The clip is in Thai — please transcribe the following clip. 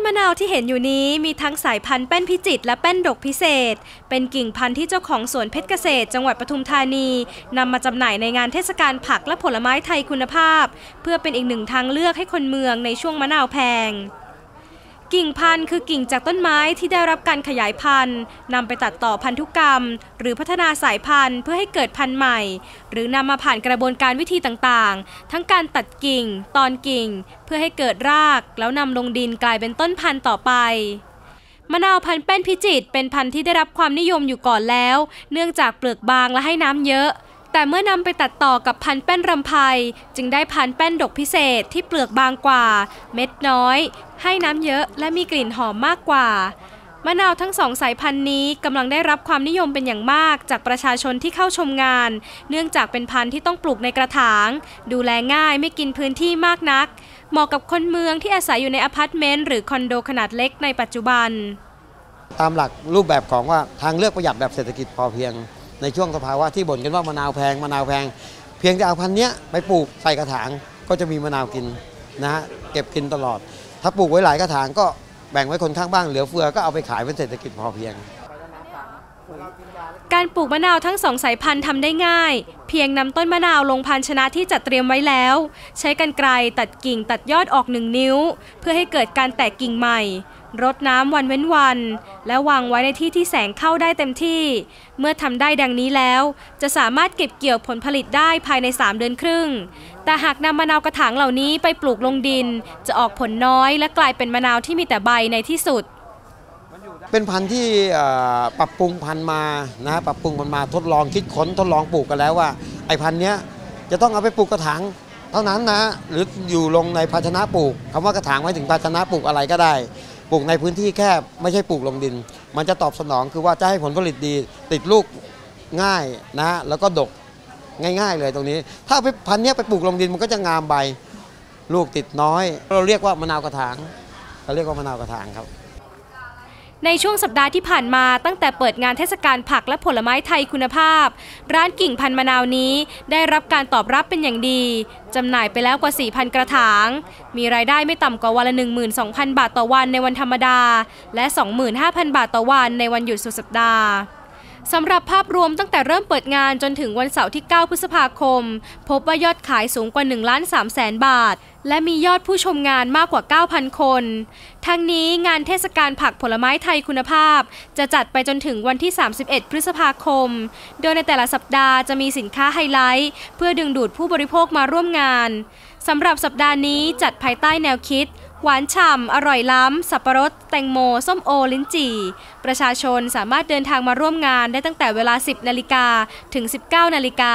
นมะนาวที่เห็นอยู่นี้มีทั้งสายพันธุ์แป้นพิจิตรและแป้นดกพิเศษ เป็นกิ่งพันธุ์ที่เจ้าของสวนเพชรเกษตร จังหวัดปทุมธานีนำมาจำหน่ายในงานเทศกาลผักและผลไม้ไทยคุณภาพ เพื่อเป็นอีกหนึ่งทางเลือกให้คนเมืองในช่วงมะนาวแพง กิ่งพันธุ์คือกิ่งจากต้นไม้ที่ได้รับการขยายพันธุ์นำไปตัดต่อพันธุกรรม หรือพัฒนาสายพันธุ์เพื่อให้เกิดพันธุ์ใหม่ หรือนำมาผ่านกระบวนการวิธีต่างๆ ทั้งการตัดกิ่ง ตอนกิ่ง เพื่อให้เกิดราก แล้วนำลงดินกลายเป็นต้นพันธุ์ต่อไปมะนาวพันธุ์แป้นพิจิตรเป็นพันธุ์ที่ได้รับความนิยมอยู่ก่อนแล้ว เนื่องจากเปลือกบางและให้น้ำเยอะ แต่เมื่อนำไปตัดต่อกับพันธุ์แป้นรำไพจึงได้พันธุ์แป้นดกพิเศษที่เปลือกบางกว่า เม็ดน้อย ให้น้ำเยอะและมีกลิ่นหอมมากกว่ามะนาวทั้งสองสายพันธุ์นี้กำลังได้รับความนิยมเป็นอย่างมากจากประชาชนที่เข้าชมงาน เนื่องจากเป็นพันธุ์ที่ต้องปลูกในกระถาง ดูแลง่ายไม่กินพื้นที่มากนัก เหมาะกับคนเมืองที่อาศัยอยู่ในอพาร์ตเมนต์หรือคอนโดขนาดเล็กในปัจจุบัน ตามหลักรูปแบบของว่าทางเลือกประหยัดแบบเศรษฐกิจพอเพียง ในช่วงสภาวะที่บ่นกันว่ามะนาวแพงมะนาวแพง เพียงแต่เอาพันธุ์เนี้ยไปปลูกใส่กระถางก็จะมีมะนาวกินนะฮะเก็บกินตลอด ถ้าปลูกไว้หลายกระถางก็แบ่งไว้คนข้างบ้านเหลือเฟือก็เอาไปขายเป็นเศรษฐกิจพอเพียง การปลูกมะนาวทั้งสองสายพันธุ์ทำได้ง่าย เพียงนำต้นมะนาวลงภาชนะที่จัดเตรียมไว้แล้ว ใช้กรรไกรตัดกิ่งตัดยอดออกหนึ่งนิ้ว เพื่อให้เกิดการแตกกิ่งใหม่รดน้ำวันเว้นวัน และวางไว้ในที่ที่แสงเข้าได้เต็มที่ เมื่อทำได้ดังนี้แล้ว จะสามารถเก็บเกี่ยวผลผลิตได้ภายใน 3 เดือนครึ่ง แต่หากนำมะนาวกระถางเหล่านี้ไปปลูกลงดิน จะออกผลน้อยและกลายเป็นมะนาวที่มีแต่ใบในที่สุด เป็นพันธุ์ที่ปรับปรุงพันธุ์มานะปรับปรุงมันมาทดลองคิดค้นทดลองปลูกกันแล้วว่า ไอ้พันธุ์เนี้ยจะต้องเอาไปปลูกกระถางเท่านั้นนะหรืออยู่ลงในภาชนะปลูกคำว่ากระถางหมายถึงภาชนะปลูกอะไรก็ได้ปลูกในพื้นที่แคบไม่ใช่ปลูกลงดิน มันจะตอบสนองคือว่าจะให้ผลผลิตดีติดลูกง่ายนะ แล้วก็ดกง่าย ๆ เลยตรงนี้ ถ้าเอาไปพันธุ์เนี้ยไปปลูกลงดินมันก็จะงามใบ ลูกติดน้อย เราเรียกว่ามะนาวกระถาง เราเรียกว่ามะนาวกระถางครับ ในช่วงสัปดาห์ที่ผ่านมาตั้งแต่เปิดงานเทศกาลผักและผลไม้ไทยคุณภาพ ร้านกิ่งพันมะนาวนี้ได้รับการตอบรับเป็นอย่างดีจำหน่ายไปแล้วกว่า 4,000 กระถาง มีรายได้ไม่ต่ำกว่าวันละ 12,000 บาทต่อวันในวันธรรมดา และ 25,000 บาทต่อวันในวันหยุดสุดสัปดาห์สำหรับภาพรวมตั้งแต่เริ่มเปิดงานจนถึงวันเสาร์ที่ 9 พฤษภาคม พบว่ายอดขายสูงกว่า 1 ล้าน3แสนบาท และมียอดผู้ชมงานมากกว่า 9,000 คน ทั้งนี้งานเทศกาลผักผลไม้ไทยคุณภาพ จะจัดไปจนถึงวันที่ 31 พฤษภาคม โดยในแต่ละสัปดาห์จะมีสินค้าไฮไลท์ เพื่อดึงดูดผู้บริโภคมาร่วมงานสำหรับสัปดาห์นี้จัดภายใต้แนวคิด หวานฉ่ำ อร่อยล้ำ สับปะรด แตงโม ส้มโอ ลิ้นจี่ ประชาชนสามารถเดินทางมาร่วมงานได้ตั้งแต่เวลา 10 นาฬิกาถึง 19 นาฬิกา